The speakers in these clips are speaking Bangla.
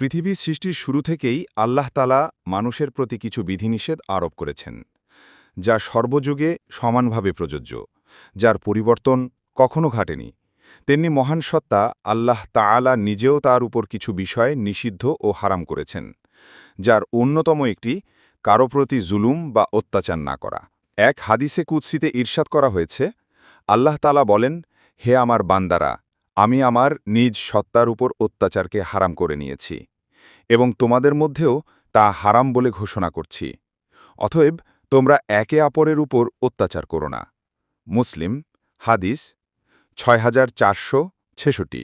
পৃথিবী সৃষ্টির শুরু থেকেই আল্লাহ তালা মানুষের প্রতি কিছু বিধিনিষেধ আরোপ করেছেন, যা সর্বযুগে সমানভাবে প্রযোজ্য, যার পরিবর্তন কখনো ঘটেনি। তেমনি মহান সত্তা আল্লাহ তাআলা নিজেও তার উপর কিছু বিষয় নিষিদ্ধ ও হারাম করেছেন, যার অন্যতম একটি, কারও প্রতি জুলুম বা অত্যাচার না করা। এক হাদিসে কুৎসিতে ঈর্ষাদ করা হয়েছে, আল্লাহ তালা বলেন, হে আমার বান্দারা, আমি আমার নিজ সত্তার উপর অত্যাচারকে হারাম করে নিয়েছি। এবং তোমাদের মধ্যেও তা হারাম বলে ঘোষণা করছি। অতএব তোমরা একে অপরের উপর অত্যাচার করো না। মুসলিম, হাদিস ছয় হাজার চারশো ছেষট্টি।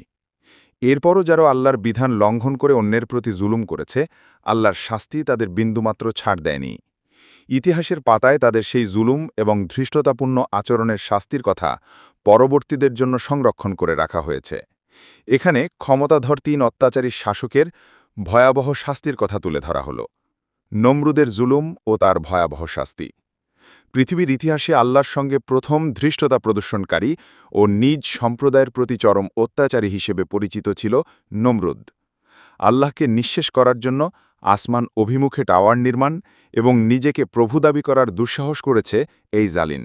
এরপরও যারা আল্লাহর বিধান লঙ্ঘন করে অন্যের প্রতি জুলুম করেছে, আল্লাহর শাস্তি তাদের বিন্দুমাত্র ছাড় দেয়নি। ইতিহাসের পাতায় তাদের সেই জুলুম এবং ধৃষ্টতাপূর্ণ আচরণের শাস্তির কথা পরবর্তীদের জন্য সংরক্ষণ করে রাখা হয়েছে। এখানে ক্ষমতাধর তিন অত্যাচারী শাসকের ভয়াবহ শাস্তির কথা তুলে ধরা হল। নমরুদের জুলুম ও তার ভয়াবহ শাস্তি। পৃথিবীর ইতিহাসে আল্লাহর সঙ্গে প্রথম ধৃষ্টতা প্রদর্শনকারী ও নিজ সম্প্রদায়ের প্রতি চরম অত্যাচারী হিসেবে পরিচিত ছিল নমরুদ। আল্লাহকে নিঃশেষ করার জন্য আসমান অভিমুখে টাওয়ার নির্মাণ এবং নিজেকে প্রভু দাবি করার দুঃসাহস করেছে এই জালিন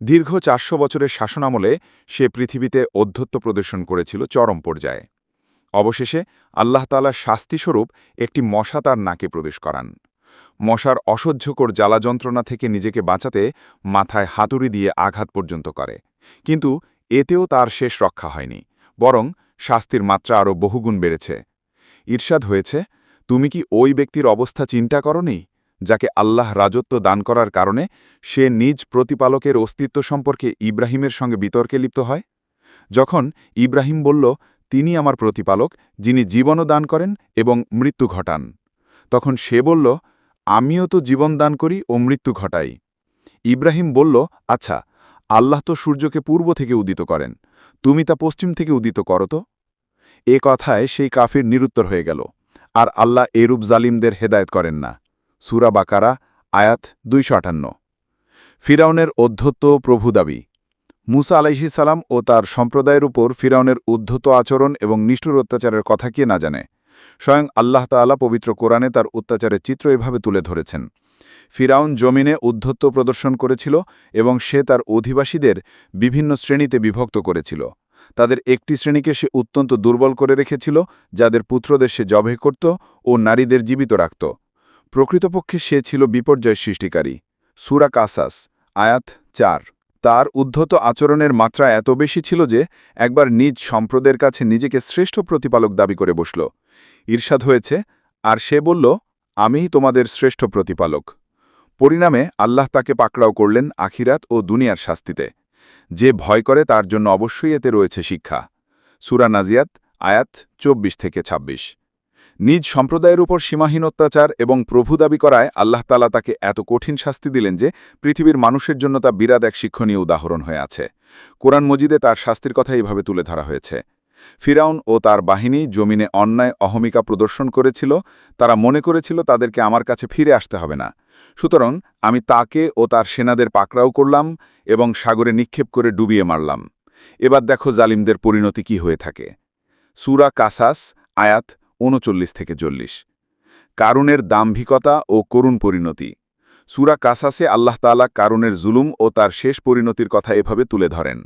দীর্ঘ চারশো বছরের শাসনামলে সে পৃথিবীতে অধ্যত্ব প্রদর্শন করেছিল চরম পর্যায়ে। অবশেষে আল্লাহ তালার শাস্তিস্বরূপ একটি মশা তার নাকে প্রবেশ করান। মশার অসহ্যকর জ্বালা যন্ত্রণা থেকে নিজেকে বাঁচাতে মাথায় হাতুড়ি দিয়ে আঘাত পর্যন্ত করে। কিন্তু এতেও তার শেষ রক্ষা হয়নি, বরং শাস্তির মাত্রা আরও বহুগুণ বেড়েছে। ঈর্ষাদ হয়েছে, তুমি কি ওই ব্যক্তির অবস্থা চিন্তা করনি, যাকে আল্লাহ রাজত্ব দান করার কারণে সে নিজ প্রতিপালকের অস্তিত্ব সম্পর্কে ইব্রাহিমের সঙ্গে বিতর্কে লিপ্ত হয়? যখন ইব্রাহিম বলল তিনি আমার প্রতিপালক, যিনি জীবনও দান করেন এবং মৃত্যু ঘটান। তখন সে বলল, আমিও তো জীবন দান করি ও মৃত্যু ঘটাই। ইব্রাহিম বলল আচ্ছা আল্লাহ তো সূর্যকে পূর্ব থেকে উদিত করেন। তুমি তা পশ্চিম থেকে উদিত করো তো? এ কথায় সেই কাফির নিরুত্তর হয়ে গেল, আর আল্লাহ এরূপ জালিমদের হেদায়ত করেন না। সুরা বাকারা, আয়াত দুইশো আটান্ন। ফিরাউনের অধ্যত্ত প্রভু দাবি মুসা সালাম ও তার সম্প্রদায়ের উপর ফিরাউনের উদ্ধত আচরণ এবং নিষ্ঠুর অত্যাচারের কথা কে না জানে। স্বয়ং আল্লাহ তাআলা পবিত্র কোরআনে তার অত্যাচারের চিত্র এভাবে তুলে ধরেছেন। ফিরাউন জমিনে উদ্ধত্ত প্রদর্শন করেছিল এবং সে তার অধিবাসীদের বিভিন্ন শ্রেণীতে বিভক্ত করেছিল। তাদের একটি শ্রেণীকে সে অত্যন্ত দুর্বল করে রেখেছিল, যাদের পুত্রদের সে জবে করত ও নারীদের জীবিত রাখত। প্রকৃতপক্ষে সে ছিল বিপর্যয় সৃষ্টিকারী। সুরা কাসাস, আয়াত চার। তার উদ্ধত আচরণের মাত্রা এত বেশি ছিল যে একবার নিজ সম্প্রদায়ের কাছে নিজেকে শ্রেষ্ঠ প্রতিপালক দাবি করে বসল। ঈর্ষাদ হয়েছে, আর সে বলল, আমিই তোমাদের শ্রেষ্ঠ প্রতিপালক। পরিণামে আল্লাহ তাকে পাকড়াও করলেন আখিরাত ও দুনিয়ার শাস্তিতে। যে ভয় করে তার জন্য অবশ্যই এতে রয়েছে শিক্ষা। সুরা নাজিয়াত, আয়াত ২৪ থেকে ২৬ নিজ সম্প্রদায়ের উপর সীমাহীন অত্যাচার এবং প্রভু দাবি করায় আল্লাহ তালা তাকে এত কঠিন শাস্তি দিলেন যে পৃথিবীর মানুষের জন্য তা বিরাট এক শিক্ষণীয় উদাহরণ হয়ে আছে। কোরআন মজিদে তার শাস্তির কথা এইভাবে তুলে ধরা হয়েছে। ফিরাউন ও তার বাহিনী জমিনে অন্যায়, অহমিকা প্রদর্শন করেছিল, তারা মনে করেছিল তাদেরকে আমার কাছে ফিরে আসতে হবে না। সুতরাং আমি তাকে ও তার সেনাদের পাকড়াও করলাম এবং সাগরে নিক্ষেপ করে ডুবিয়ে মারলাম। এবার দেখো জালিমদের পরিণতি কি হয়ে থাকে। সুরা কাসাস, আয়াত উনচল্লিশ থেকে চল্লিশ। কারুনের দাম্ভিকতা ও করুণ পরিণতি। সুরা কাসাসে আল্লাহ তালা কারুনের জুলুম ও তার শেষ পরিণতির কথা এভাবে তুলে ধরেন।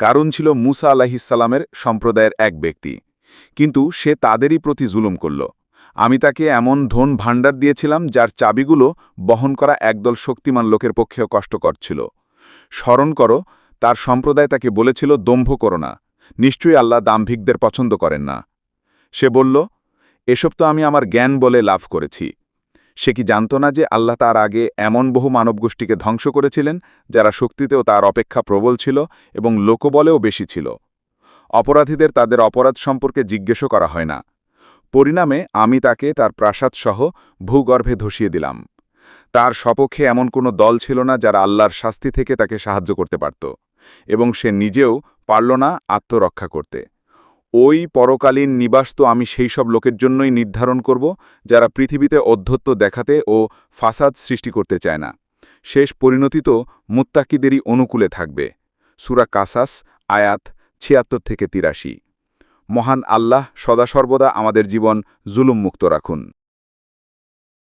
কারণ ছিল মুসা আলাহিসাল্লামের সম্প্রদায়ের এক ব্যক্তি। কিন্তু সে তাদেরই প্রতি জুলুম করল। আমি তাকে এমন ধন ভাণ্ডার দিয়েছিলাম যার চাবিগুলো বহন করা একদল শক্তিমান লোকের পক্ষেও কষ্টকর ছিল। স্মরণ করো, তার সম্প্রদায় তাকে বলেছিল, দম্ভ করো না। নিশ্চয়ই আল্লাহ দাম্ভিকদের পছন্দ করেন না। সে বলল এসব তো আমি আমার জ্ঞান বলে লাভ করেছি। সে কি জানত না যে আল্লাহ তার আগে এমন বহু মানবগোষ্ঠীকে ধ্বংস করেছিলেন, যারা শক্তিতেও তার অপেক্ষা প্রবল ছিল এবং লোকবলেও বেশি ছিল। অপরাধীদের তাদের অপরাধ সম্পর্কে জিজ্ঞেসও করা হয় না। পরিণামে আমি তাকে তার প্রাসাদসহ ভূগর্ভে ধসিয়ে দিলাম। তার সপক্ষে এমন কোনো দল ছিল না যারা আল্লাহর শাস্তি থেকে তাকে সাহায্য করতে পারত এবং সে নিজেও পারল না আত্মরক্ষা করতে। ওই পরকালীন নিবাস তো আমি সেই সব লোকের জন্যই নির্ধারণ করব, যারা পৃথিবীতে অধ্যত্ব দেখাতে ও ফাসাদ সৃষ্টি করতে চায় না। শেষ পরিণতি তো মুত্তাকিদেরই অনুকূলে থাকবে। সুরা কাসাস, আয়াত ছিয়াত্তর থেকে তিরাশি। মহান আল্লাহ সদা সর্বদা আমাদের জীবন জুলুম মুক্ত রাখুন।